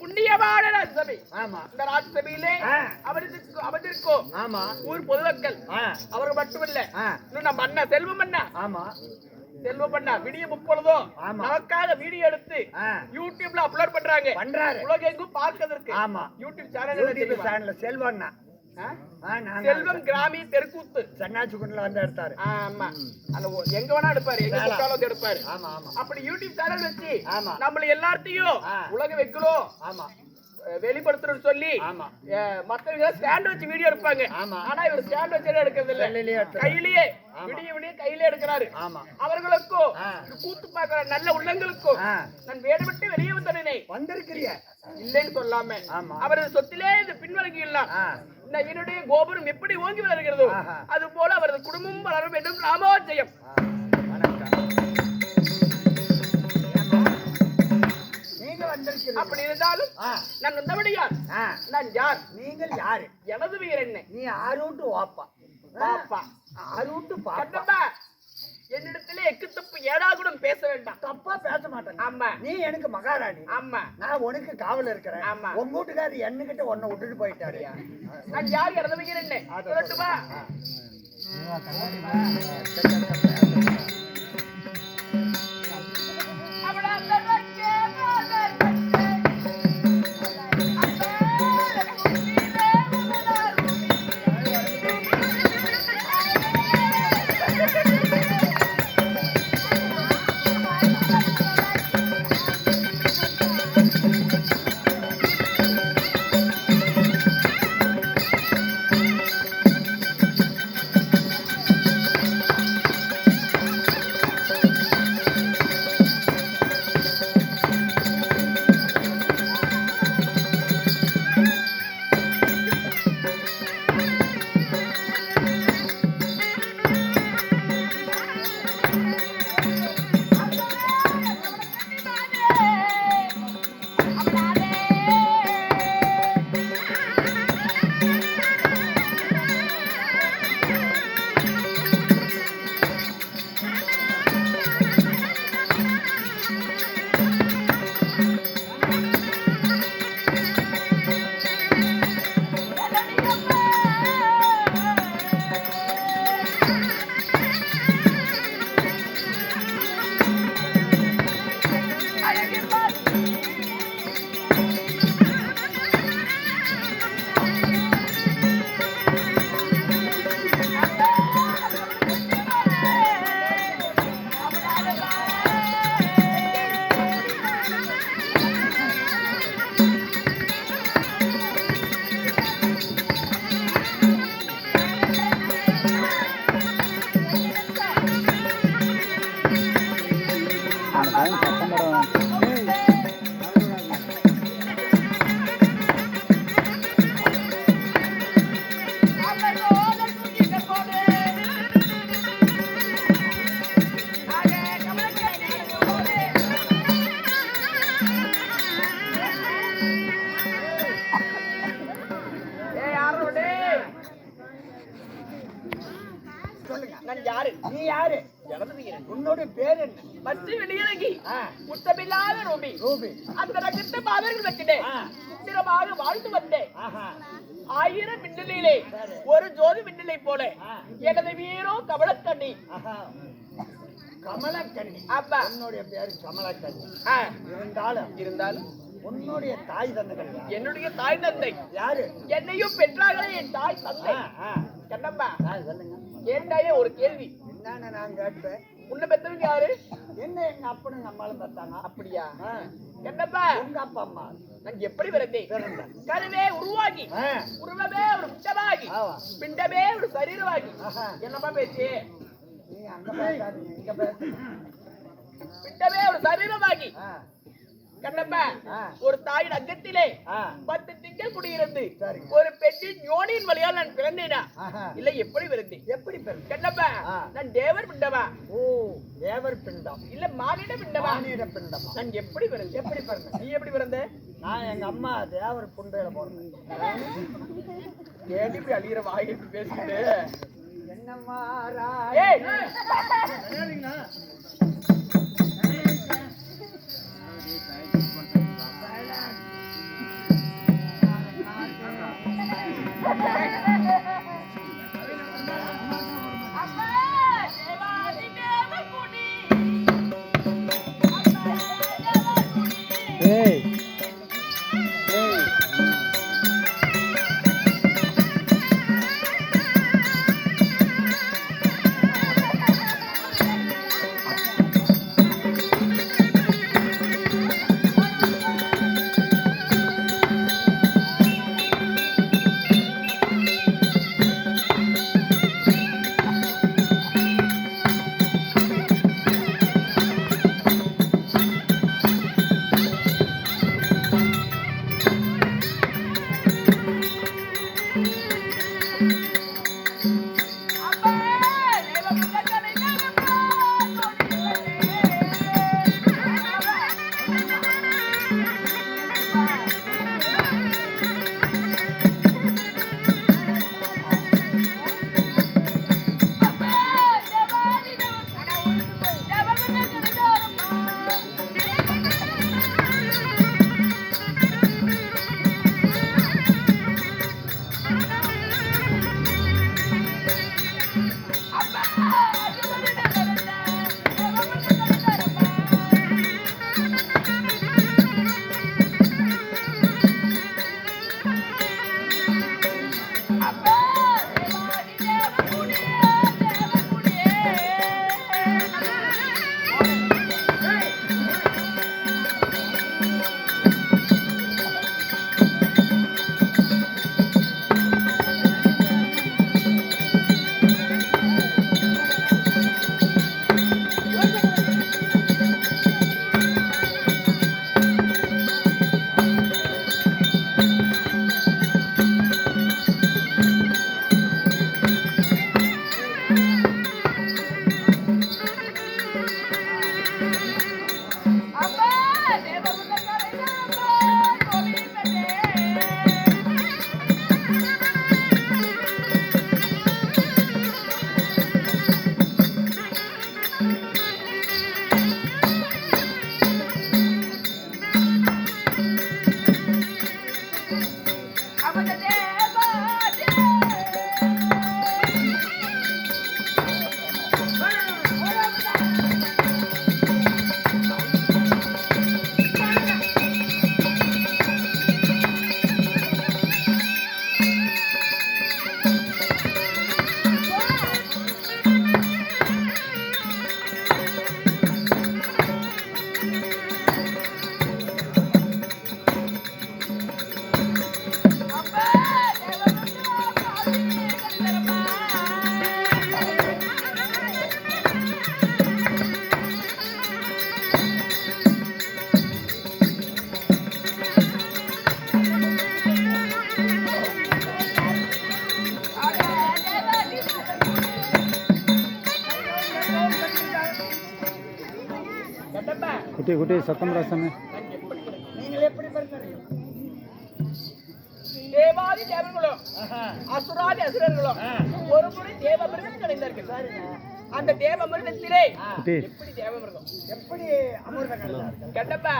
புண்ணியமான ஆமா. இந்த ராஜ்சபையிலே ஆ. அமர்ந்திருக்கும் அமர்ந்திருக்கோம் ஆமா. ஊர் பொதுமக்கள். ஆ. அவர்கள் மட்டுமில்ல. ஆ. இன்னும் நம்ம அண்ணா செல்வம் அண்ணா. ஆமா. செல்வம் அண்ணா விடிய முப்பொழுதும் ஆமா. நமக்காக வீடியோ எடுத்து யூடியூப்ல அப்லோட் பண்றாங்க. பண்றாரு. உலகெங்கும் பார்க்கதற்கு ஆமா. யூடியூப் சேனல் சேனல்ல செல்வண்ணா செல்வம் கிராமி தெருக்கூத்து. சன்னாச்சி குண்டில் வந்து எடுத்தாரு. ஆமா. அந்த எங்க வேணா எடுப்பாரு எங்க வந்து எடுப்பாரு. ஆமா ஆமா. அப்படி யூடியூப் சேனல் வச்சு ஆமா. நம்மள எல்லார்த்தையும் ஆ. உலக வைக்கணும். ஆமா. வெளிப்படுத்தணும்னு சொல்லி மத்தவங்க ஸ்டாண்ட் வச்சு வீடியோ எடுப்பாங்க. ஆனா இவர் ஸ்டாண்ட் வச்சு எடுக்கிறது இல்ல. கையிலேயே. விடிய விடிய கையிலே எடுக்கிறாரு. அவர்களுக்கும் கூத்து பார்க்கிற நல்ல உள்ளங்களுக்கும் நான் வேடமிட்டு வெளியே வந்தனே. வந்திருக்கிறிய இல்லைன்னு சொல்லாம. அவரது சொத்திலே இது பின்வழங்கி இல்லாம் என்னுடைய கோபுரம் எப்படி ஓங்கி வளர்கிறதோ. அது போல அவரது குடும்பம் வளர வேண்டும் ராமோஜயம். அப்படி இருந்தாலும் நான் வந்தபடி யார் ஆ. நான் யார்? நீங்கள் யாரு? எனது வீர் என்ன? நீ ஆரூட்டு வாப்பா. பாப்பா ஆரூட்டு பாப்பா. என்னிடத்திலே எக்கு தப்பு ஏடாகுடம் பேச வேண்டாம் தப்பா பேச மாட்டேன் ஆமா நீ எனக்கு மகாராணி ஆமா நான் உனக்கு காவல் இருக்கிறேன் ஆமா. உங்க வீட்டுக்காரர் என்னகிட்ட உன்னை விட்டுட்டு போயிட்டாரு நான் யார் வீர் என்ன சொல்லட்டுமா அந்த ரகத்தை பாதர்கள் வச்சுட்டேன். சுத்திரமாக வாழ்ந்து வந்தேன் ஆஹா. ஆயிரம் மின்னலிலே சரி. ஒரு ஜோதி மின்னலை போல. எனது வீரோ கவலக்கண்ணி ஆஹா. கமலக்கண்ணி. அப்பா. உன்னுடைய பேர் கமலக்கண்ணி. இருந்தாலும் இருந்தாலும்? உன்னுடைய தாய் தந்தைகள் யார்? என்னுடைய தாய் தந்தை. யாரு? என்னையும் பெற்றார்களே என் தாய் தந்தை. ஆ, சொல்லுங்க. ஏண்டாயே ஒரு கேள்வி. என்னன்னு நான் கேட்பேன்? உன்னை பெத்தவங்க யாரு? என்ன எங்க அப்பனும் நம்மளும் பார்த்தாங்க அப்படியா? கண்ணம்மா உங்க அப்பா அம்மா. நான் எப்படி பிறந்தேன். கருவே உருவாகி உருவமே ஒரு ஆவா. பிண்டமே ஒரு சரீரமாகி. என்னம்மா பேச்சு? நீ அங்க பேசாதீங்க இங்க பேசு. பிண்டமே ஒரு சரீரமாகி. ஆ. ஒரு தாயின் அங்கத்திலே ஆ, பத்து திங்கள் குடியிருந்து சரி. ஒரு பெண்ணின் யோனியின் வழியால் நான் பிறந்தேனா ஆஹா. இல்ல எப்படி பிறந்தேன் எப்படி பிறந்த கண்ணப்பா. நான் தேவர் பிண்டமா ஓ தேவர் பிண்டம் இல்ல மானிட பிண்டமா மானிட பிண்டமா நான் எப்படி பிறந்தேன் எப்படி பிறந்த நீ எப்படி பிறந்த நான் எங்க அம்மா தேவர் புண்டையில பிறந்தேன் ஏன் இப்படி அழிகிற வாய் இப்படி பேசிட்டு என்னம்மா Thank you. குட்டி குட்டி சத்தம் ராசாமி தேவாதி தேவர்களும். அசுராதி அசுரர்களும் ஒரு முறை தேவமிருகம் கிடைந்தார்கள் அந்த தேவமிருகத்திலே குட்டி. எப்படி தேவமிருகம்? எப்படி அமிர்தம் கண்டப்பா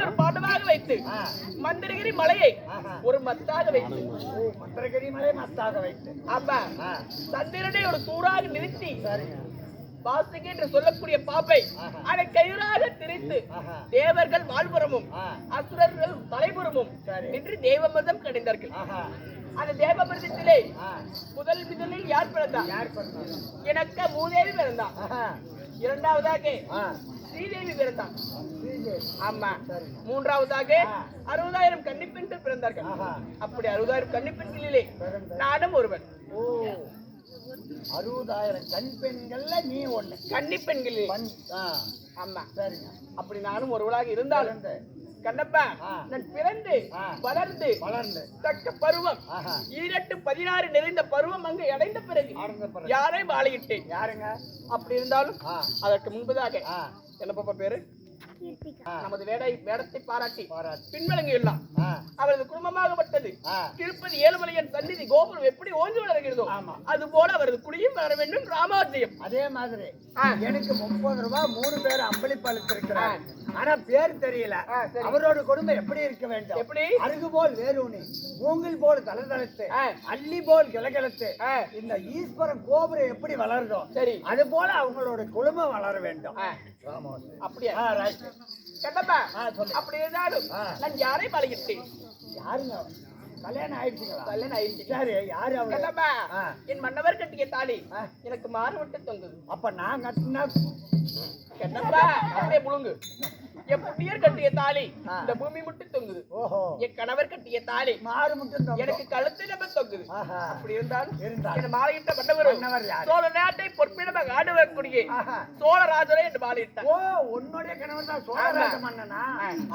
ஒரு பாடமாக வைத்து. மந்திரகிரி மலையை. ஒரு மத்தாக வைத்து. மந்திரகிரி மலை மத்தாக வைத்து. ஆ. சந்திரனை ஒரு தூராக நிறுத்தி சரிங்க. வாசுகி என்று சொல்லக்கூடிய பாப்பை. அதை கயிறாக திரித்து. தேவர்கள் வாழ்புறமும். அசுரர்கள் தலைபுறமும் சரி. நின்று தேவமிர்தம் கிடைந்தார்கள். அந்த தேவமிர்தத்திலே ஆ. முதல் முதலில் யார் பிறந்தா எனக்கு மூதேவி பிறந்தான். இரண்டாவதாக. ஸ்ரீதேவி பிறந்தான். ஆமா. மூன்றாவதாக. அறுபதாயிரம் கன்னிப்பெண்கள் பிறந்தார்கள். அப்படி அறுபதாயிரம் கன்னிப்பெண்களிலே நானும் ஒருவன் ஓ அறுபதாயிரம் கண் பெண்கள்ல நீ ஒண்ணு. கன்னிப்பெண்களிலே பண் ஆ. ஆமா. சரிங்க. அப்படி நானும் ஒருவளாக இருந்தாலும் பிறந்து. கண்ணப்பா ஆ. நான் பிறந்து ஆ. வளர்ந்து வளர்ந்து. தக்க பருவம். ஆஹா. ஈரெட்டு பதினாறு நிறைந்த பருவம் அங்கு அடைந்த பிறகு ஆனந்த பிறகு. யாரை வாழையிட்டேன் யாருங்க? அப்படி இருந்தாலும் ஆ. அதற்கு முன்பதாக ஆ. என்ன பாப்பா பேரு. நமது வேடை வேடத்தை பாராட்டி எல்லாம் ஆ. அவரது குடும்பமாகப்பட்டது. திருப்பதி ஏழுமலையன் சந்நிதி கோபுரம் எப்படி ஓங்கி வளர்கிறதோ ஆமா. அது போல அவரது குடியும் வளர வேண்டும். ராமாஜயம் அதே மாதிரி. எனக்கு முப்பது ரூபாய் மூணு பேர் அம்பளிப்பு அளித்திருக்கிறார். ஆனா பேர் தெரியல. அவரோட குடும்பம் எப்படி இருக்க வேண்டும் எப்படி அருகு போல் வேரூனி மூங்கில் போல் தலதளத்து. அள்ளி போல் கிளகிழத்து. இந்த ஈஸ்வரன் கோபுரம் எப்படி வளருதோ சரி அது போல அவங்களோட குடும்பம் வளர வேண்டும். அப்படியா. கண்டப்பா. அப்படி இருந்தாலும். நான் யாரை பழகிட்டேன் யாருங்க? கல்யாணம் ஆயிடுச்சுங்களா கல்யாணம் ஆயிடுச்சு யாரு கண்டப்பா ஆ. என் மன்னவர் கட்டிய தாலி. எனக்கு மாறுபட்டு தொங்குது அப்ப நான் கட்டினா கண்டப்பா அப்படியே முழுங்கு என் புண்ணியர் கட்டிய தாலி. இந்த பூமி முட்டு தொங்குது ஓஹோ என் கணவர் கட்டிய தாலி மாறு மட்டும். எனக்கு கழுத்து நம்ம தொங்குது. அப்படி இருந்தாலும். என் மாலையிட்ட மன்னவர்? சோழ நாட்டை பொற்பிடமாக. சோழராஜரே என்று மாலையிட்டார் ஓ உன்னுடைய கணவன் தான் சோழராஜ மன்னனா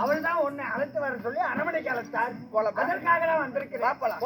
அவர் தான் உன்னை அழைத்து வர சொல்லி அரமனைக்கு அழைத்தார் போலாமா? அதற்காக தான் வந்திருக்கிறேன் வா, போலாம்.